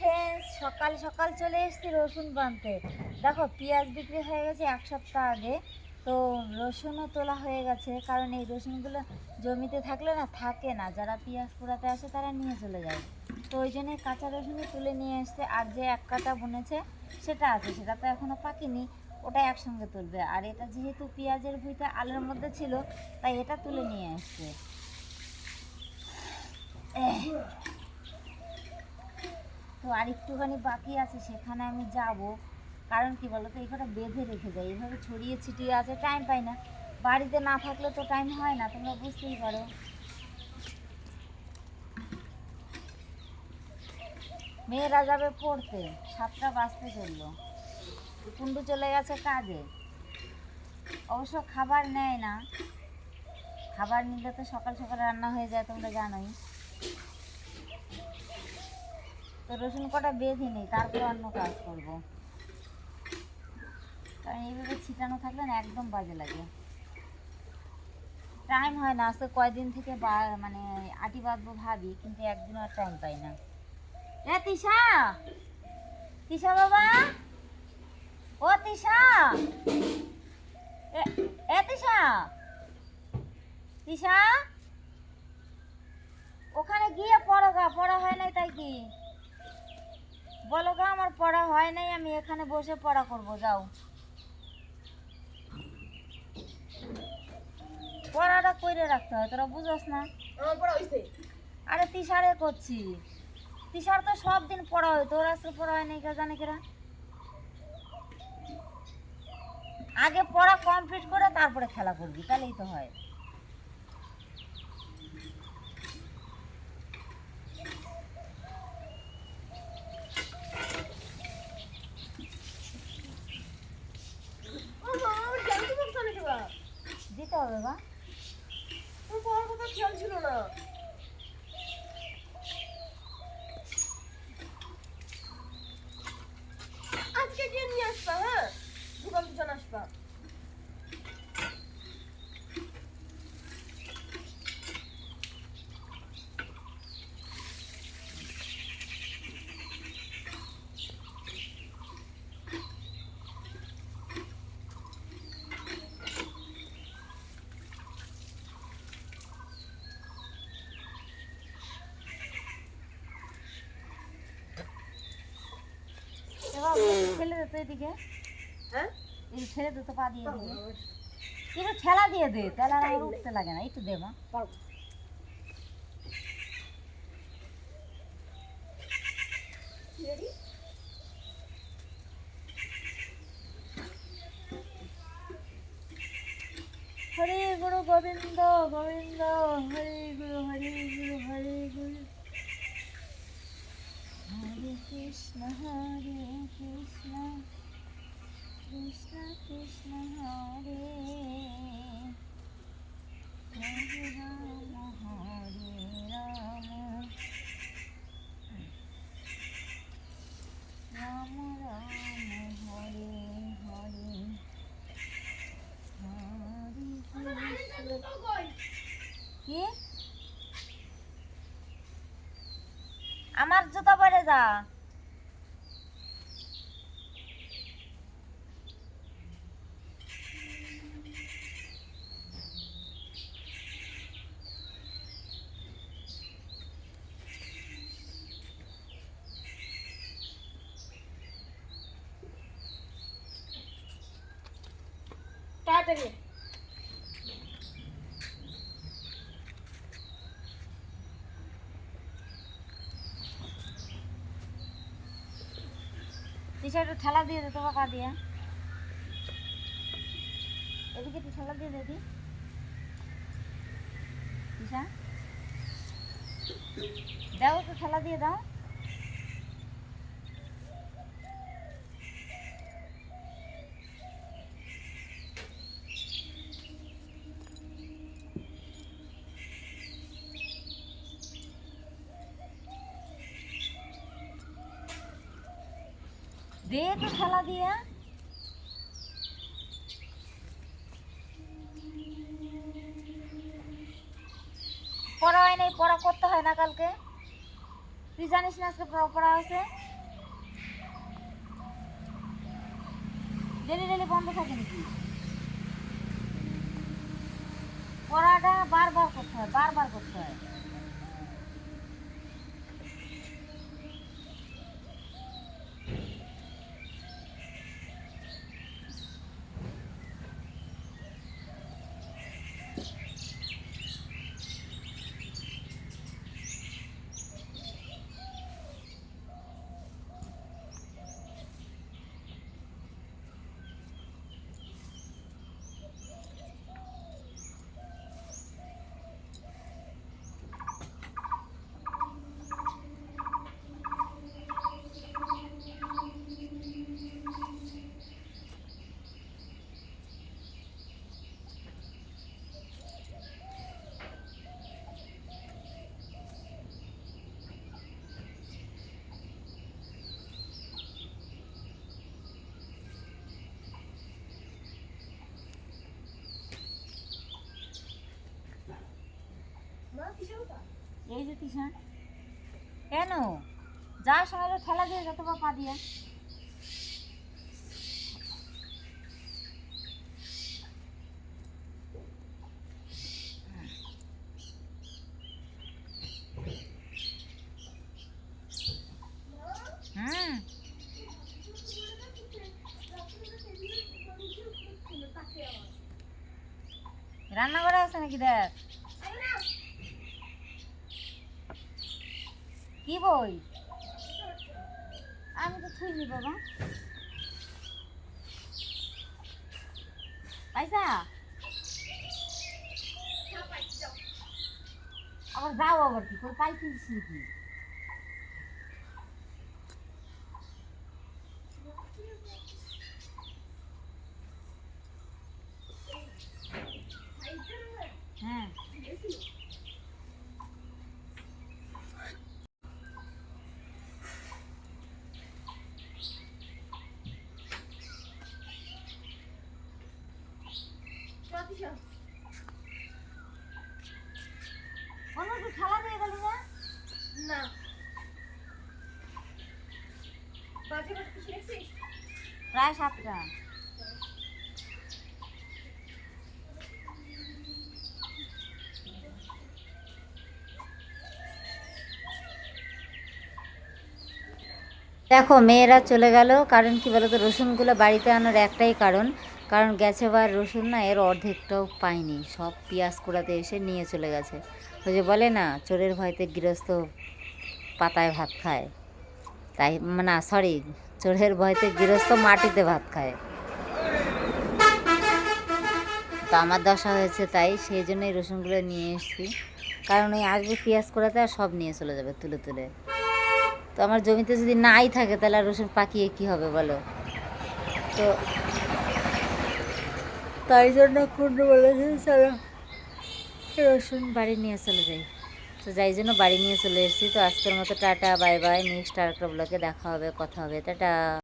Friends, সকাল সকাল চলে এসেছি রসুন বানতে। দেখো, পেঁয়াজ বিক্রি হয়ে গেছে এক সপ্তাহ আগে, তো রসুনও তোলা হয়ে গেছে, কারণ এই রসুনগুলো জমিতে থাকলে না থাকে না, যারা পেঁয়াজ পোড়াতে আসে তারা নিয়ে চলে যায়। তো ওই জন্যে কাঁচা রসুনই তুলে নিয়ে এসছে, আর যে এক কাটা বুনেছে, সেটা আছে, সেটা তো এখনও পাকেনি, ওটা একসঙ্গে তুলবে। আর এটা যেহেতু পেঁয়াজের ভুঁইতে আলুর মধ্যে ছিল, তাই এটা তুলে নিয়ে এহ। তো আর একটুখানি বাকি আছে, সেখানে আমি যাব। কারণ কি বলতো এই কটা বেঁধে রেখে যাই, এইভাবে ছড়িয়ে ছিটিয়ে আছে টাইম পাই না। বাড়িতে না থাকলে তো টাইম হয় না, তোমরা বুঝতেই পারো। মেয়েরা যাবে পড়তে, সাতটা বাজতে চলল। কুন্ডু চলে গেছে কাজে। অবশ্য খাবার নেয় না। খাবার নিলে তো সকাল সকাল রান্না হয়ে যায়, তোমরা জানোই। তো রসুন কটা বেঁধে নেই, তারপর অন্য কাজ করব। কারণ এইভাবে ছিটানো থাকলে না একদম বাজে লাগে। টাইম হয় না, আজকে কয়দিন থেকে বা- মানে আটি বাঁধবো ভাবি, কিন্তু একদিন আর টাইম পাই না। এ তিশা! তিশা বাবা! ও তিশা! এ- তিশা! তিশা! ওখানে গিয়ে পড়ো গা, পড়া হয় নাই তাই কি? বলো গা আমার পড়া হয় নাই আমি এখানে বসে পড়া করব যাও। পড়াটা কইরে রাখতে হয় তোরা বুঝোস না? আমার পড়া হইছে। আরে তিসারে করছি। তিসার তো সব দিন পড়া হয় তোর আজকে পড়া হয় নাই কে জানে কেরা? আগে পড়া কমপ্লিট করে তারপরে খেলা করবি তাহলেই তো হয় আমার আমার জানতে পারছ নাকি বা দিতে হবে বা আমার পড়ার কথা খেয়াল ছিল না আজকে গিয়ে নিয়ে আসবা হ্যাঁ দোকান দুজন আসবা এবার ছেলে দে তো এদিকে। হ্যাঁ? এই দে তো পা দিয়ে দিকে একটু ঠেলা দিয়ে দে তাহলে আর উঠতে লাগে না একটু দে মা। হরে গুরু গোবিন্দ গোবিন্দ হরে গুরু হরে গুরু হরে গুরু। কৃষ্ণ হরে কৃষ্ণ কৃষ্ণ কৃষ্ণ হরে হরে রাম হরে রাম রাম রাম হরে হরে হরে কৃষ্ণ আমার জুতা পরে যা। তাড়াতাড়ি টি শার্টে ঠেলা দিয়ে দে, তোমার পা দিয়ে। এদিকে একটু ঠেলা দিয়ে দে, দি। তিশা দাও, একটু ঠেলা দিয়ে দাও। দেখো খেলা দিয়া? পড়া হয় নাই, পড়া করতে হয় না কালকে। তুই জানিস না আজকে পড়া আছে ডেলি ডেলি বন্ধ থাকে নাকি? পড়াটা বারবার করতে হয়, বারবার করতে হয়। এই যে তিশা কেন? যার সময় ঠেলা দিয়ে যত বা পা দিয়ে। হুম। রান্নাঘরে আছে নাকি দেখ? কি বই? আমি তো থুইনি বাবা পাইসা আবার যাও আবার কি তোর পাইছিস নাকি হ্যাঁ মা কিসের? কোনো তুই খেলা দিয়ে গেলি না? না। বাজে বাজে কিছু দেখছিস? প্রায় সাতটা। দেখো মেয়েরা চলে গেল। কারণ কি বলতো রসুনগুলো বাড়িতে আনার একটাই কারণ। কারণ গেছে বার রসুন না, এর অর্ধেকটাও পাইনি। সব পেঁয়াজ কুড়াতে এসে নিয়ে চলে গেছে। ওই যে বলে না, চোরের ভয়তে গৃহস্থ পাতায় ভাত খায়। তাই না সরি চোরের ভয়তে গৃহস্থ মাটিতে ভাত খায়। তো আমার দশা হয়েছে তাই সেই জন্যই রসুনগুলো নিয়ে এসেছি। কারণ ওই আসবে পেঁয়াজ করাতে আর সব নিয়ে চলে যাবে তুলে তুলে। তো আমার জমিতে যদি নাই থাকে তাহলে আর রসুন পাকিয়ে কী হবে বলো? তো তাই জন্য পূর্ণ বলেছে, চলো রসুন বাড়ি নিয়ে চলে যাই। তো যাই জন্য বাড়ি নিয়ে চলে এসেছি। তো আজকের মতো টাটা, বাই বাই। নেক্সট আর একটা ব্লগে দেখা হবে, কথা হবে। টাটা।